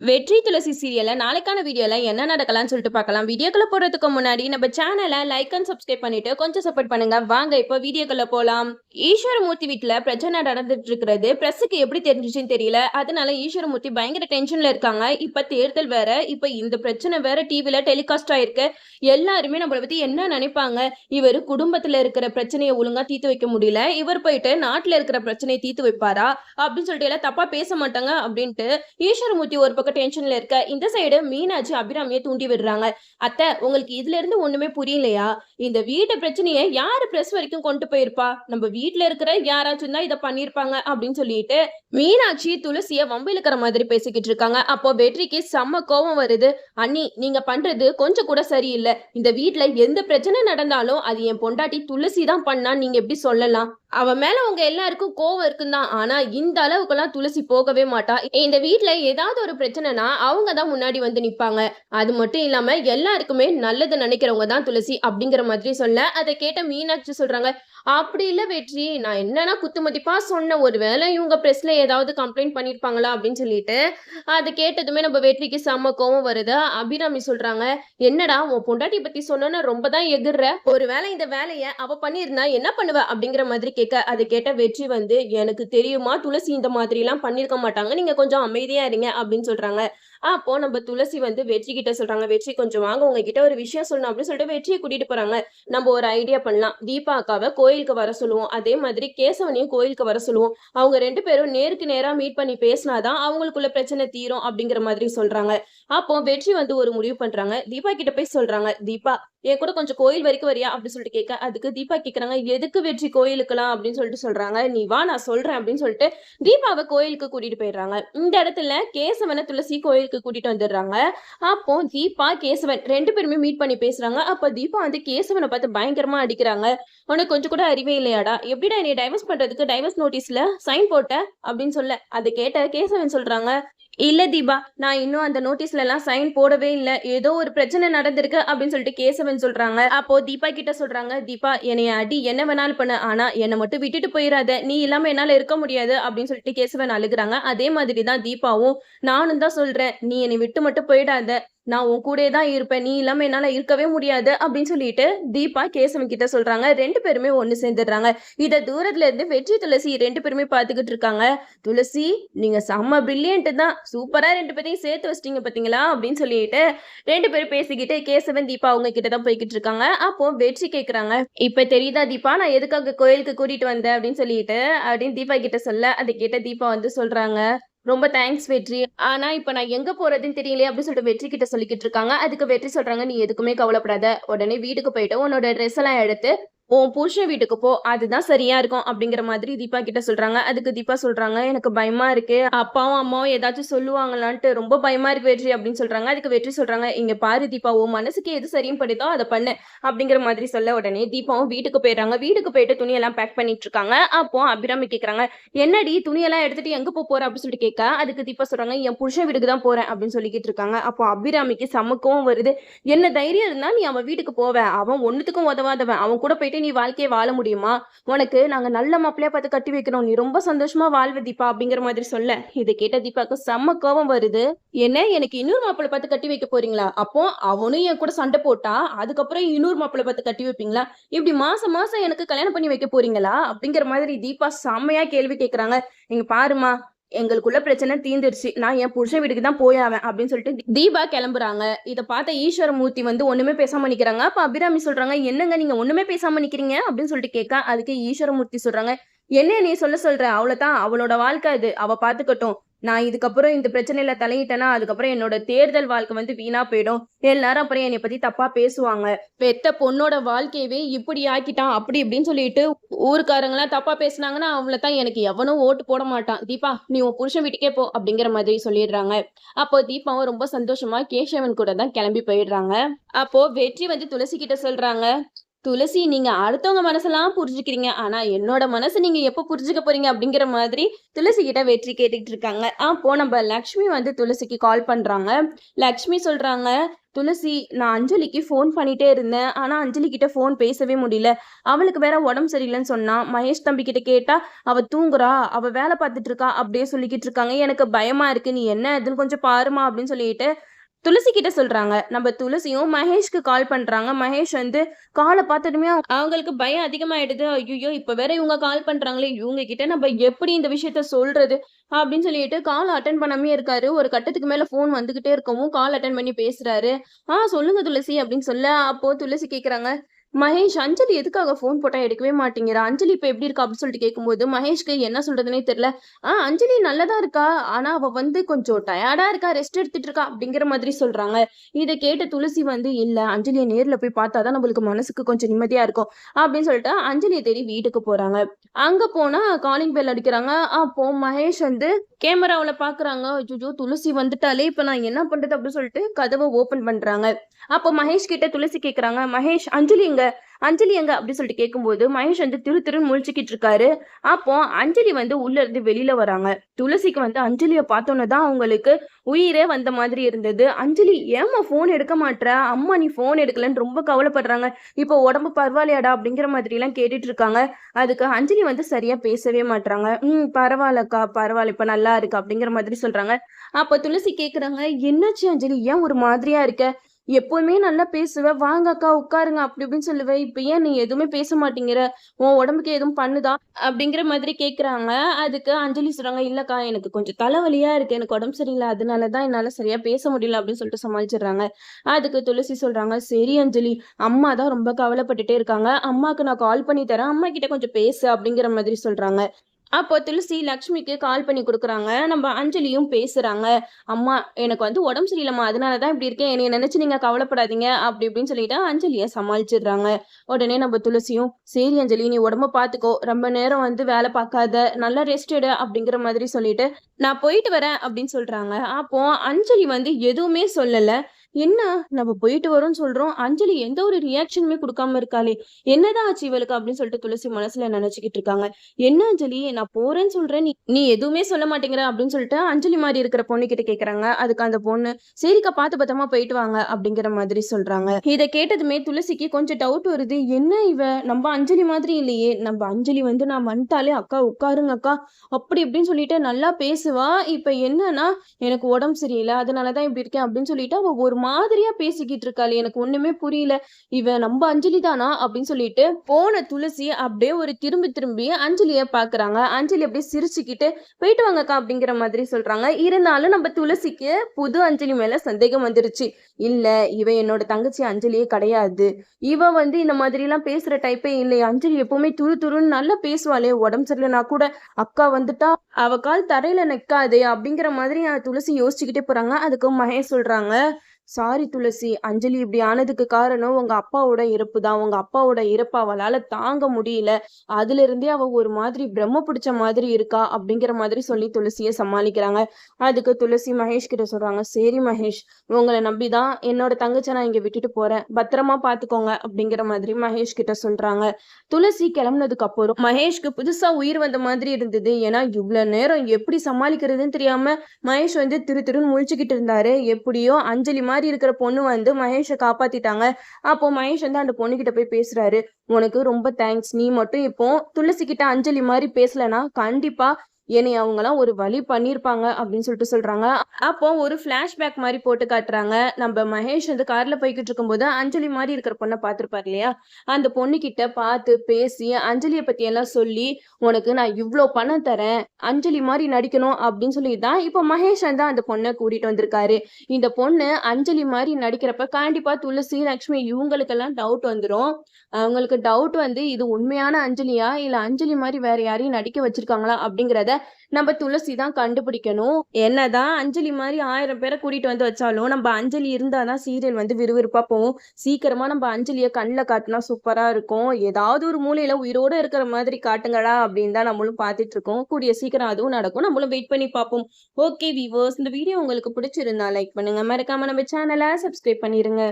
வெற்றி துளசி சீரியலில் நாளைக்கான வீடியோவில் என்ன நடக்கலாம்னு சொல்லிட்டு பார்க்கலாம். வீடியோக்குள்ள போகிறதுக்கு முன்னாடி நம்ம சேனலை லைக் அண்ட் சப்ஸ்கிரைப் பண்ணிட்டு கொஞ்சம் சப்போர்ட் பண்ணுங்க. வாங்க இப்போ வீடியோக்குள்ள போகலாம் ஈஸ்வரமூர்த்தி வீட்டில் பிரச்சனை நடந்துட்டு இருக்கிறது. பிரஸுக்கு எப்படி தெரிஞ்சிச்சுன்னு தெரியல. அதனால ஈஸ்வரமூர்த்தி பயங்கர டென்ஷன்ல இருக்காங்க. இப்போ தேர்தல் வேற. இப்போ இந்த பிரச்சனை வேற டிவியில் டெலிகாஸ்ட் ஆயிருக்கு. எல்லாருமே நம்மளை பற்றி என்ன நினைப்பாங்க? இவர் குடும்பத்தில் இருக்கிற பிரச்சனையை ஒழுங்காக தீர்த்து வைக்க முடியல. இவர் போயிட்டு நாட்டில் இருக்கிற பிரச்சனையை தீர்த்து வைப்பாரா? அப்படின்னு சொல்லிட்டு எல்லாம் தப்பாக பேச மாட்டாங்க அப்படின்ட்டு ஈஸ்வரமூர்த்தி ஒரு பக்கம் டென்ஷன்ல இருக்க இந்த சைடு மீனாட்சி அபிராமியை தூண்டி விடுறாங்க. அத்தை உங்களுக்கு இதுல இருந்து ஒண்ணுமே புரியலையா? இந்த வீட்டு பிரச்சனையை யாரு பிரஸ் வரைக்கும் கொண்டு போயிருப்பா? நம்ம வீட்டுல இருக்கிற யாராச்சும் தான் இதை பண்ணிருப்பாங்க அப்படின்னு சொல்லிட்டு மீனாட்சி துளசிய வம்பு இழுக்கிற மாதிரி பேசிக்கிட்டு இருக்காங்க. அப்போ வெற்றிக்கு செம்ம கோவம் வருது. அண்ணி நீங்க பண்றது கொஞ்சம் கூட சரியில்லை. இந்த வீட்டுல எந்த பிரச்சனை நடந்தாலும் அது என் பொண்டாட்டி துளசி தான் பண்ணா நீங்க எப்படி சொல்லலாம்? அவ மேல உங்க எல்லாருக்கும் கோவம் இருக்குதான் ஆனா இந்த அளவுக்குலாம் துளசி போகவே மாட்டா. இந்த வீட்டுல ஏதாவது ஒரு பிரச்சனை பிரச்சனைனா அவங்க தான் முன்னாடி வந்து நிப்பாங்க. அது மட்டும் இல்லாம எல்லாருக்குமே நல்லது நினைக்கிறவங்க தான் துளசி அப்படிங்கிற மாதிரி சொல்ல அதை கேட்ட மீனாட்சி சொல்றாங்க அப்படி இல்லை வெற்றி. நான் என்னன்னா குத்துமதிப்பாக சொன்ன ஒரு வேளை இவங்க பிரஸ்ல ஏதாவது கம்ப்ளைண்ட் பண்ணியிருப்பாங்களா அப்படின்னு சொல்லிட்டு அது கேட்டதுமே நம்ம வெற்றிக்கு செம்ம கோவம் வருது. அபிராமி சொல்றாங்க என்னடா உன் பொண்டாட்டி பத்தி சொன்னோன்னா ரொம்ப தான் எகிர்ற ஒருவேளை இந்த வேலையை அவ பண்ணியிருந்தா என்ன பண்ணுவ? அப்படிங்கிற மாதிரி கேட்க அது கேட்ட வெற்றி வந்து எனக்கு தெரியுமா துளசி இந்த மாதிரி எல்லாம் பண்ணிருக்க மாட்டாங்க. நீங்க கொஞ்சம் அமைதியா இருங்க. அப்படின்னு சொல்றாங்க. அப்போ நம்ம துளசி வந்து வெற்றி கிட்ட சொல்றாங்க. வெற்றி கொஞ்சம் வாங்க உங்ககிட்ட ஒரு விஷயம் சொல்லணும் அப்படின்னு சொல்லிட்டு வெற்றியை கூட்டிட்டு போறாங்க. நம்ம ஒரு ஐடியா பண்ணலாம். தீபா அக்காவை கோயிலுக்கு வர சொல்லுவோம். அதே மாதிரி கேசவனையும் கோயிலுக்கு வர சொல்லுவோம். அவங்க ரெண்டு பேரும் நேருக்கு நேரா மீட் பண்ணி பேசினாதான் அவங்களுக்குள்ள பிரச்சனை தீரும் அப்படிங்கிற மாதிரி சொல்றாங்க. அப்போ வெற்றி வந்து ஒரு முடிவு பண்றாங்க. தீபா கிட்ட போய் சொல்றாங்க தீபா என் கூட கொஞ்சம் கோயில் வரைக்கும் வரியா? அப்படின்னு சொல்லிட்டு கேட்க அதுக்கு தீபா கேக்குறாங்க. எதுக்கு வெற்றி கோயிலுக்குலாம் அப்படின்னு சொல்லிட்டு சொல்றாங்க. நீ வா நான் சொல்றேன் அப்படின்னு சொல்லிட்டு தீபாவை கோயிலுக்கு கூட்டிட்டு போயிடுறாங்க. இந்த இடத்துல கேசவனை துளசி கோயிலுக்கு கூட்டிட்டு வந்துடுறாங்க. அப்போ தீபா கேசவன் ரெண்டு பேருமே மீட் பண்ணி பேசுறாங்க. அப்போ தீபா வந்து கேசவனை பார்த்து பயங்கரமா அடிக்கிறாங்க. உனக்கு கொஞ்சம் கூட அறிவே இல்லையாடா? எப்படிடா நீ டைவர்ஸ் பண்றதுக்கு டைவர்ஸ் நோட்டீஸ்ல சைன் போட்ட? அப்படின்னு சொல்ல. அதை கேட்ட கேசவன் சொல்றாங்க இல்லை தீபா நான் இன்னும் அந்த நோட்டீஸ்லலாம் சைன் போடவே இல்லை. ஏதோ ஒரு பிரச்சனை நடந்திருக்கு அப்படின்னு சொல்லிட்டு கேசவன் சொல்கிறாங்க அப்போ தீபா கிட்ட சொல்கிறாங்க தீபா என்னைய அடி என்ன வேணாலும் பண்ண. ஆனால் என்னை மட்டும் விட்டுட்டு போயிடாத நீ இல்லாமல் என்னால் இருக்க முடியாது. அப்படின்னு சொல்லிட்டு கேசவன் அழுகுறாங்க. அதே மாதிரி தான் தீபாவும் நானும் தான் சொல்கிறேன் நீ என்னை விட்டு மட்டும் போயிடாத. நான் உன் கூட தான் இருப்பேன். நீ இல்லாம என்னால இருக்கவே முடியாது அப்படின்னு சொல்லிட்டு தீபா கேசவன் கிட்ட சொல்றாங்க. ரெண்டு பேருமே ஒன்று சேர்ந்துடுறாங்க. இத தூரத்துல இருந்து வெற்றி துளசி ரெண்டு பேருமே பாத்துக்கிட்டு இருக்காங்க. துளசி நீங்க செம்ம பிரில்லியன்ட் தான். சூப்பரா ரெண்டு பேரையும் சேர்த்து வச்சிட்டீங்க பாத்தீங்களா? அப்படின்னு சொல்லிட்டு ரெண்டு பேரும் பேசிக்கிட்டு கேசவன் தீபா அவங்க கிட்ட தான் போய்கிட்டு இருக்காங்க. அப்போ வெற்றி கேக்குறாங்க. இப்ப தெரியுதா தீபா நான் எதுக்காக கோயிலுக்கு கூட்டிட்டு வந்தேன்? அப்படின்னு சொல்லிட்டு அப்படின்னு தீபா கிட்ட சொல்ல. அதை கேட்ட தீபா வந்து சொல்றாங்க. ரொம்ப தேங்க்ஸ் வெற்றி. ஆனா இப்ப நான் எங்க போறதுன்னு தெரியலையே அப்படின்னு சொல்லிட்டு வெற்றி கிட்ட சொல்லிக்கிட்டு இருக்காங்க. அதுக்கு வெற்றி சொல்றாங்க நீ எதுக்குமே கவலைப்படாத. உடனே வீட்டுக்கு போயிட்டு உன்னோட ட்ரெஸ் எல்லாம் எடுத்து உன் புருஷன் வீட்டுக்கு போ அதுதான் சரியா இருக்கும் அப்படிங்கிற மாதிரி தீபா கிட்ட சொல்றாங்க. அதுக்கு தீபா சொல்றாங்க எனக்கு பயமா இருக்கு. அப்பாவும் அம்மாவும் ஏதாச்சும் சொல்லுவாங்களான்ட்டு ரொம்ப பயமா இருக்கு வெற்றி அப்படின்னு சொல்றாங்க. அதுக்கு வெற்றி சொல்றாங்க இங்க பாரு தீபா உன் மனசுக்கு எது சரியும் படுதோ அதை பண்ணு அப்படிங்கிற மாதிரி சொல்ல உடனே தீபாவும் வீட்டுக்கு போயிடுறாங்க. வீட்டுக்கு போயிட்டு துணியெல்லாம் பேக் பண்ணிட்டு இருக்காங்க அப்போ அபிராமி கேக்குறாங்க என்னடி துணியெல்லாம் எடுத்துட்டு எங்க போப் போற? அப்படின்னு சொல்லிட்டு கேட்க அதுக்கு தீபா சொல்றாங்க என் புருஷன் வீட்டுக்கு தான் போறேன் அப்படின்னு சொல்லிக்கிட்டு இருக்காங்க. அப்போ அபிராமிக்கு சமக்கவும் வருது. என்ன தைரியம் இருந்தா நீ அவன் வீட்டுக்கு போவ. அவன் ஒண்ணுத்துக்கும் உதவாதவன். அவன் கூட போயிட்டு நீ வாழ்க்கையை வாழ முடியுமா? உனக்கு நாங்க நல்ல மாப்பிள்ளையா பார்த்து கட்டி வைக்கிறோம் நீ ரொம்ப சந்தோஷமா வாழ்வ தீபா அப்படிங்கிற மாதிரி சொல்ல. இதை கேட்ட தீபாக்கு செம்ம கோபம் வருது. என்ன எனக்கு இன்னொரு மாப்பிள்ளை பார்த்து கட்டி வைக்க போறீங்களா? அப்போ அவனும் என் கூட சண்டை போட்டா அதுக்கப்புறம் இன்னொரு மாப்பிள்ளை பார்த்து கட்டி வைப்பீங்களா? இப்படி மாசம் மாசம் எனக்கு கல்யாணம் பண்ணி வைக்க போறீங்களா? அப்படிங்கிற மாதிரி தீபா செம்மையா கேள்வி கேட்கறாங்க நீங்க பாருமா எங்களுக்குள்ள பிரச்சனை தீந்துருச்சு. நான் என் புருஷன் வீட்டுக்கு தான் போயாவேன் அப்படின்னு சொல்லிட்டு தீபா கிளம்புறாங்க. இதை பார்த்த ஈஸ்வரமூர்த்தி வந்து ஒண்ணுமே பேசாம நிக்கிறாங்க. அப்ப அபிராமி சொல்றாங்க என்னங்க நீங்க ஒண்ணுமே பேசாம நிக்கிறீங்க? அப்படின்னு சொல்லிட்டு கேட்க. அதுக்கு ஈஸ்வரமூர்த்தி சொல்றாங்க என்ன நீ சொல்ல சொல்ற? அவ்வளவுதான். அவளோட வாழ்க்கை அது. அவ பாத்துக்கட்டும் நான் இதுக்கப்புறம் இந்த பிரச்சனையில தலையிட்டேன்னா அதுக்கப்புறம் என்னோட தேர்தல் வாழ்க்கை வந்து வீணா போயிடும். எல்லாரும் அப்புறம் என்னை பத்தி தப்பா பேசுவாங்க. பெத்த பொண்ணோட வாழ்க்கையவே இப்படி ஆக்கிட்டான் அப்படி இப்படின்னு சொல்லிட்டு ஊருக்காரங்களாம் தப்பா பேசினாங்கன்னா அவங்கள தான் எனக்கு எவனும் ஓட்டு போட மாட்டான். தீபா நீ உன் புருஷன் வீட்டுக்கே போ அப்படிங்கிற மாதிரி சொல்லிடுறாங்க. அப்போ தீபாவும் ரொம்ப சந்தோஷமா கேசவன் கூட தான் கிளம்பி போயிடுறாங்க. அப்போ வெற்றி வந்து துளசி கிட்ட சொல்றாங்க துளசி நீங்க அடுத்தவங்க மனசெல்லாம் புரிஞ்சுக்கிறீங்க. ஆனா என்னோட மனசு நீங்க எப்போ புரிஞ்சுக்க போறீங்க அப்படிங்கிற மாதிரி துளசி கிட்ட வெற்றி கேட்டுக்கிட்டு இருக்காங்க. அப்போ நம்ம லக்ஷ்மி வந்து துளசிக்கு கால் பண்றாங்க. லக்ஷ்மி சொல்றாங்க துளசி நான் அஞ்சலிக்கு ஃபோன் பண்ணிட்டே இருந்தேன். ஆனா அஞ்சலி கிட்ட ஃபோன் பேசவே முடியல. அவளுக்கு வேற உடம்பு சரியில்லைன்னு சொன்னா மகேஷ் தம்பி கிட்ட கேட்டா அவ தூங்குறா. அவ வேலை பார்த்துட்டு இருக்கா. அப்படியே சொல்லிக்கிட்டு இருக்காங்க. எனக்கு பயமா இருக்கு. நீ என்ன இதுன்னு கொஞ்சம் பாருமா அப்படின்னு சொல்லிட்டு துளசி கிட்ட சொல்றாங்க. நம்ம துளசியும் மகேஷ்க்கு கால் பண்றாங்க. மகேஷ் வந்து காலை பார்த்ததுமே அவங்களுக்கு பயம் அதிகமாயிடுது. ஐயோ இப்ப வேற இவங்க கால் பண்றாங்களே இவங்க கிட்ட நம்ம எப்படி இந்த விஷயத்த சொல்றது அப்படின்னு சொல்லிட்டு கால் அட்டன் பண்ணாமே இருக்காரு. ஒரு கட்டத்துக்கு மேல ஃபோன் வந்துகிட்டே இருக்கவும் கால் அட்டன் பண்ணி பேசுறாரு. ஆ சொல்லுங்க துளசி அப்படின்னு சொல்ல அப்போ துளசி கேக்குறாங்க மகேஷ் அஞ்சலி எதுக்காக ஃபோன் போட்டால் எடுக்கவே மாட்டேங்கிறா? அஞ்சலி இப்போ எப்படி இருக்கா அப்படின்னு சொல்லிட்டு கேட்கும்போது மகேஷ்க்கு என்ன சொல்றதுனே தெரியல. ஆ அஞ்சலி நல்லதா இருக்கா? ஆனால் அவள் வந்து கொஞ்சம் டயர்டாக இருக்கா? ரெஸ்ட் எடுத்துட்டு இருக்கா? அப்படிங்கிற மாதிரி சொல்றாங்க. இதை கேட்ட துளசி வந்து இல்லை அஞ்சலியை நேரில் போய் பார்த்தா தான் நம்மளுக்கு மனசுக்கு கொஞ்சம் நிம்மதியா இருக்கும். அப்படின்னு சொல்லிட்டு அஞ்சலியை தேடி வீட்டுக்கு போறாங்க. அங்கே போனா காலிங் பெல் அடிக்கிறாங்க. அப்போ மகேஷ் வந்து கேமராவில் பார்க்குறாங்க ஐயோ துளசி வந்துட்டாலே இப்போ நான் என்ன பண்ணுறது அப்படின்னு சொல்லிட்டு கதவை ஓப்பன் பண்ணுறாங்க அப்போ மகேஷ் கிட்ட துளசி கேட்குறாங்க மகேஷ் அஞ்சலி இங்கே அஞ்சலி எங்க? அப்படின்னு சொல்லிட்டு கேட்கும்போது மகேஷ் வந்து திரு திருன்னு முழிச்சுக்கிட்டு இருக்காரு. அப்போ அஞ்சலி வந்து உள்ள இருந்து வெளியில வராங்க. துளசிக்கு வந்து அஞ்சலியை பார்த்தோன்னே தான் அவங்களுக்கு உயிரே வந்த மாதிரி இருந்தது. அஞ்சலி ஏம்மா ஃபோன் எடுக்க மாட்ற? அம்மா நீ ஃபோன் எடுக்கலன்னு ரொம்ப கவலைப்படுறாங்க. இப்போ உடம்பு பரவாயில்லையாடா? அப்படிங்கிற மாதிரி எல்லாம் கேட்டுட்டு இருக்காங்க. அதுக்கு அஞ்சலி வந்து சரியா பேசவே மாட்றாங்க. ம் பரவாயில்லக்கா பரவாயில்ல இப்ப நல்லா இருக்கு. அப்படிங்கிற மாதிரி சொல்றாங்க. அப்ப துளசி கேக்குறாங்க என்னாச்சு அஞ்சலி? ஏன் ஒரு மாதிரியா இருக்க? எப்பவுமே நல்லா பேசுவ. வாங்க அக்கா உட்காருங்க அப்படி இப்படின்னு சொல்லுவேன் இப்ப ஏன் நீ எதுவுமே பேச மாட்டேங்கிற? உன் உடம்புக்கு எதுவும் பண்ணுதா? அப்படிங்கிற மாதிரி கேக்குறாங்க. அதுக்கு அஞ்சலி சொல்றாங்க இல்லக்கா எனக்கு கொஞ்சம் தலைவலியா இருக்கு. எனக்கு உடம்பு சரியில்லை. அதனாலதான் என்னால சரியா பேச முடியல அப்படின்னு சொல்லிட்டு சமாளிச்சிடுறாங்க. அதுக்கு துளசி சொல்றாங்க சரி அஞ்சலி. அம்மா தான் ரொம்ப கவலைப்பட்டுட்டே இருக்காங்க. அம்மாக்கு நான் கால் பண்ணி தரேன். அம்மா கிட்ட கொஞ்சம் பேசு அப்படிங்கிற மாதிரி சொல்றாங்க. அப்போ துளசி லக்ஷ்மிக்கு கால் பண்ணி கொடுக்குறாங்க. நம்ம அஞ்சலியும் பேசுறாங்க. அம்மா எனக்கு வந்து உடம்பு சரியில்லைம்மா. அதனால தான் இப்படி இருக்கேன். என்னை நினச்சி நீங்கள் கவலைப்படாதீங்க. அப்படி இப்படின்னு சொல்லிட்டு அஞ்சலியை சமாளிச்சிடுறாங்க. உடனே நம்ம துளசியும் சரி அஞ்சலி நீ உடம்ப பார்த்துக்கோ ரொம்ப நேரம் வந்து வேலை பார்க்காத நல்லா ரெஸ்ட் எடு அப்படிங்கிற மாதிரி சொல்லிட்டு நான் போயிட்டு வரேன் அப்படின்னு சொல்கிறாங்க அப்போ அஞ்சலி வந்து எதுவுமே சொல்லலை. என்ன? நம்ம போயிட்டு வரோம்னு சொல்றோம். அஞ்சலி எந்த ஒரு ரியாக்ஷனுமே கொடுக்காம இருக்காளே. என்னதான் ஆச்சு இவளுக்கு அப்படின்னு சொல்லிட்டு துளசி மனசுல நினைச்சுக்கிட்டு இருக்காங்க. என்ன அஞ்சலி? நான் போறேன்னு சொல்றேன். நீ எதுவுமே சொல்ல மாட்டேங்கிற அப்படின்னு சொல்லிட்டு அஞ்சலி மாதிரி இருக்கிற பொண்ணு கிட்ட கேக்குறாங்க. அதுக்கு அந்த பொண்ணு சரிக்கா பார்த்து பத்திரமா போயிட்டு வாங்க அப்படிங்கிற மாதிரி சொல்றாங்க. இதை கேட்டதுமே துளசிக்கு கொஞ்சம் டவுட் வருது. என்ன இவ? நம்ம அஞ்சலி மாதிரி இல்லையே. நம்ம அஞ்சலி வந்து நான் வந்துட்டாலே அக்கா உட்காருங்க அக்கா. அப்படி இப்படின்னு சொல்லிட்டு நல்லா பேசுவா. இப்ப என்னன்னா எனக்கு உடம்பு சரியில்லை. அதனாலதான் இப்படி இருக்கேன் அப்படின்னு சொல்லிட்டு அவ ஒரு மாதிரியா பேசிக்கிட்டு இருக்காளே. எனக்கு ஒண்ணுமே புரியல. இவ நம்ம அஞ்சலி தானா அப்படின்னு சொல்லிட்டு போன துளசி அப்படியே ஒரு திரும்பி திரும்பி அஞ்சலிய பாக்குறாங்க. அஞ்சலி அப்படியே சிரிச்சுக்கிட்டு போயிட்டு வாங்கக்கா அப்படிங்கிற மாதிரி சொல்றாங்க. இருந்தாலும் நம்ம துளசிக்கு புது அஞ்சலி மேல சந்தேகம் வந்துருச்சு. இல்ல இவ என்னோட தங்கச்சி அஞ்சலியே கிடையாது. இவ வந்து இந்த மாதிரி எல்லாம் பேசுற டைப்பே இல்லை அஞ்சலி எப்பவுமே துரு துருன்னு நல்லா பேசுவாளே. உடம்பு சரியில்லைனா கூட அக்கா வந்துட்டா அவ கால் தரையில நிக்காதே அப்படிங்கிற மாதிரி துளசி யோசிச்சுக்கிட்டே போறாங்க. அதுக்கு மகேஷ் சொல்றாங்க சாரி துளசி அஞ்சலி இப்படி ஆனதுக்கு காரணம் உங்க அப்பாவோட இறப்பு தான். உங்க அப்பாவோட இறப்பு அவளால தாங்க முடியல. அதுல இருந்தே அவ ஒரு மாதிரி பிரம்ம பிடிச்ச மாதிரி இருக்கா? அப்படிங்கிற மாதிரி சொல்லி துளசியை சமாளிக்கிறாங்க. அதுக்கு துளசி மகேஷ் கிட்ட சொல்றாங்க சரி மகேஷ் உங்களை நம்பிதான் என்னோட தங்கச்சை நான் இங்க விட்டுட்டு போறேன். பத்திரமா பாத்துக்கோங்க. அப்படிங்கிற மாதிரி மகேஷ் கிட்ட சொல்றாங்க. துளசி கிளம்புனதுக்கு அப்புறம் மகேஷ்க்கு புதுசா உயிர் வந்த மாதிரி இருந்தது. ஏன்னா இவ்வளவு நேரம் எப்படி சமாளிக்கிறதுன்னு தெரியாம மகேஷ் வந்து திரு திருன்னு முழிச்சுக்கிட்டு இருந்தாரு. எப்படியோ அஞ்சலி மாதிரி இருக்கிற பொண்ணு வந்து மகேஷை காப்பாத்திட்டாங்க. அப்போ மகேஷ் வந்து அந்த பொண்ணு கிட்ட போய் பேசுறாரு. உனக்கு ரொம்ப தேங்க்ஸ் நீ மட்டும் இப்போ துளசி கிட்ட அஞ்சலி மாதிரி பேசலனா கண்டிப்பா என்னை அவங்கலாம் ஒரு வழி பண்ணியிருப்பாங்க அப்படின்னு சொல்லிட்டு சொல்கிறாங்க அப்போ ஒரு ஃப்ளாஷ்பேக் மாதிரி போட்டு காட்டுறாங்க. நம்ம மகேஷ் வந்து காரில் போய்கிட்டு இருக்கும்போது அஞ்சலி மாதிரி இருக்கிற பொண்ணை பார்த்துருப்பாரு இல்லையா? அந்த பொண்ணுக்கிட்ட பார்த்து பேசி அஞ்சலியை பற்றியெல்லாம் சொல்லி உனக்கு நான் இவ்வளோ பணம் தரேன் அஞ்சலி மாதிரி நடிக்கணும் அப்படின்னு சொல்லி தான் இப்போ மகேஷ் வந்து அந்த பொண்ணை கூட்டிகிட்டு வந்திருக்காரு. இந்த பொண்ணு அஞ்சலி மாதிரி நடிக்கிறப்ப கண்டிப்பாக துளசி லக்ஷ்மி இவங்களுக்கெல்லாம் டவுட் வந்துடும் அவங்களுக்கு டவுட் வந்து இது உண்மையான அஞ்சலியா? இல்லை அஞ்சலி மாதிரி வேற யாரையும் நடிக்க வச்சிருக்காங்களா? அப்படிங்கிறத நம்ம துளசி தான் கண்டுபிடிக்கணும். என்னதான் அஞ்சலி மாதிரி ஆயிரம் பேரை கூட்டிட்டு வந்து வச்சாலும் நம்ம அஞ்சலி இருந்தாதான் சீரியல் வந்து விறுவிறுப்பா போகும். சீக்கிரமா நம்ம அஞ்சலியை கண்ணில் காட்டினா சூப்பரா இருக்கும். ஏதாவது ஒரு மூலையில உயிரோட இருக்கிற மாதிரி காட்டுங்களா அப்படின்னு தான் நம்மளும் பார்த்துட்டு இருக்கோம். கூடிய சீக்கிரம் அதுவும் நடக்கும். நம்மளும் வெயிட் பண்ணி பார்ப்போம். ஓகே விவர்ஸ் இந்த வீடியோ உங்களுக்கு பிடிச்சிருந்தா லைக் பண்ணுங்க. மறக்காம நம்ம சேனலை சப்ஸ்கிரைப் பண்ணிருங்க.